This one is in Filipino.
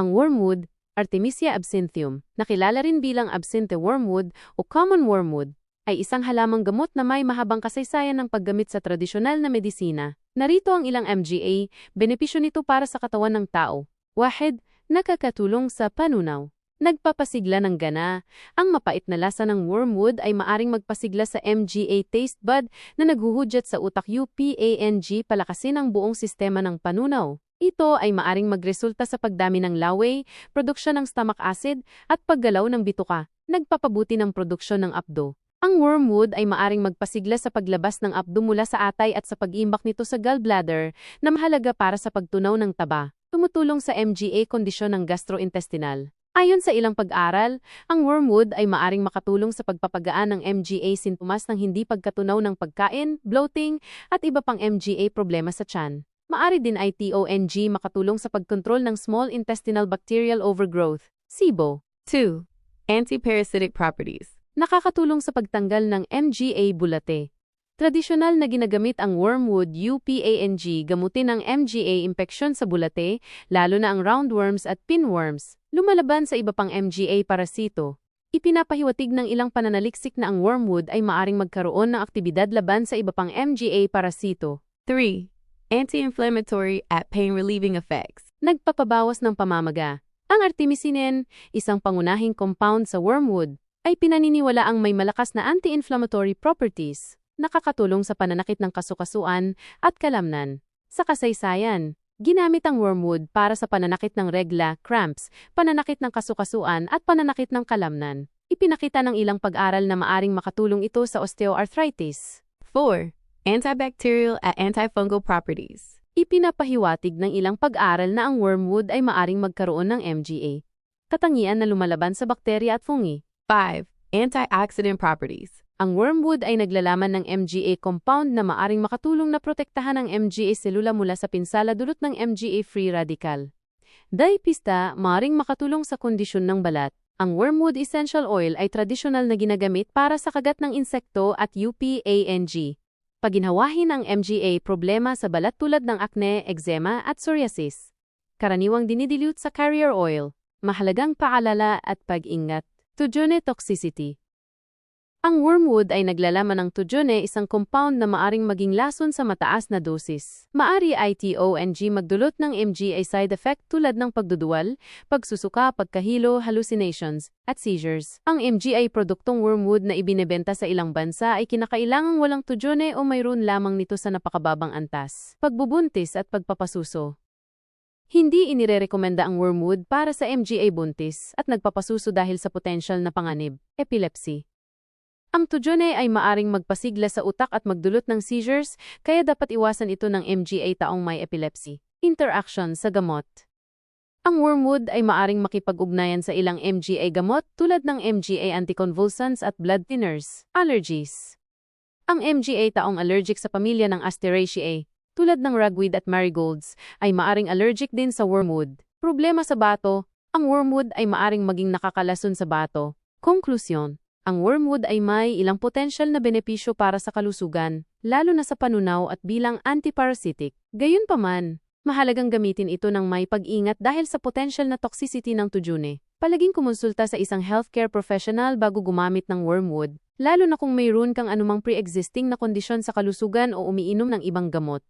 Ang wormwood, Artemisia absinthium, nakilala rin bilang absinthe wormwood o common wormwood, ay isang halamang gamot na may mahabang kasaysayan ng paggamit sa tradisyonal na medisina. Narito ang ilang MGA, benepisyo nito para sa katawan ng tao. Wahid, nakakatulong sa panunaw. Nagpapasigla ng gana. Ang mapait na lasa ng wormwood ay maaring magpasigla sa MGA taste bud na naghuhudyat sa utak UPANG palakasin ang buong sistema ng panunaw. Ito ay maaring magresulta sa pagdami ng laway, produksyon ng stomach acid, at paggalaw ng bituka, nagpapabuti ng produksyon ng apdo. Ang wormwood ay maaring magpasigla sa paglabas ng apdo mula sa atay at sa pag-imbak nito sa gallbladder na mahalaga para sa pagtunaw ng taba, tumutulong sa MGA kondisyon ng gastrointestinal. Ayon sa ilang pag-aral, ang wormwood ay maaring makatulong sa pagpapagaan ng MGA sintomas ng hindi pagkatunaw ng pagkain, bloating, at iba pang MGA problema sa tiyan. Maari din ay TONG makatulong sa pagkontrol ng small intestinal bacterial overgrowth, SIBO. 2. Antiparasitic properties. Nakakatulong sa pagtanggal ng MGA bulate. Tradisyonal na ginagamit ang wormwood UPANG gamutin ang MGA impeksyon sa bulate, lalo na ang roundworms at pinworms, lumalaban sa iba pang MGA parasito. Ipinapahiwatig ng ilang pananaliksik na ang wormwood ay maaring magkaroon ng aktibidad laban sa iba pang MGA parasito. 3. Anti-inflammatory at pain-relieving effects. Nagpapabawas ng pamamaga. Ang artemisinin, isang pangunahing compound sa wormwood, ay pinaniniwala ang may malakas na anti-inflammatory properties, nakakatulong sa pananakit ng kasukasuan at kalamnan. Sa kasaysayan, ginamit ang wormwood para sa pananakit ng regla, cramps, pananakit ng kasukasuan at pananakit ng kalamnan. Ipinakita ng ilang pag-aral na maaring makatulong ito sa osteoarthritis. 4. Antibacterial at antifungal properties. Ipinapahiwatig ng ilang pag-aral na ang wormwood ay maaring magkaroon ng MGA, katangian na lumalaban sa bakterya at fungi. 5. Antioxidant properties. Ang wormwood ay naglalaman ng MGA compound na maaring makatulong na protektahan ang MGA selula mula sa pinsala dulot ng MGA free radical. Dipista, maaring makatulong sa kondisyon ng balat. Ang wormwood essential oil ay tradisyonal na ginagamit para sa kagat ng insekto at UPANG. Paginhawahin ang MGA problema sa balat tulad ng acne, eczema at psoriasis. Karaniwang dinidilute sa carrier oil. Mahalagang paalala at pag-ingat. Tujone toxicity. Ang wormwood ay naglalaman ng tujone isang compound na maaring maging lason sa mataas na dosis. Maari ay TONG magdulot ng MGA side effect tulad ng pagduduwal, pagsusuka, pagkahilo, hallucinations, at seizures. Ang MGA produktong wormwood na ibinebenta sa ilang bansa ay kinakailangang walang tujone o mayroon lamang nito sa napakababang antas. Pagbubuntis at pagpapasuso. Hindi inirerekomenda ang wormwood para sa MGA buntis at nagpapasuso dahil sa potential na panganib, epilepsy. Ang tujone ay maaring magpasigla sa utak at magdulot ng seizures, kaya dapat iwasan ito ng MGA taong may epilepsy. Interaction sa gamot. Ang wormwood ay maaring makipag-ugnayan sa ilang MGA gamot tulad ng MGA anticonvulsants at blood thinners. Allergies. Ang MGA taong allergic sa pamilya ng Asteraceae, tulad ng ragweed at marigolds, ay maaring allergic din sa wormwood. Problema sa bato, ang wormwood ay maaring maging nakakalason sa bato. Konklusyon. Ang wormwood ay may ilang potensyal na benepisyo para sa kalusugan, lalo na sa panunaw at bilang antiparasitic. Gayunpaman, mahalagang gamitin ito ng may pag-ingat dahil sa potensyal na toxicity ng tujune. Palaging kumonsulta sa isang healthcare professional bago gumamit ng wormwood, lalo na kung mayroon kang anumang pre-existing na kondisyon sa kalusugan o umiinom ng ibang gamot.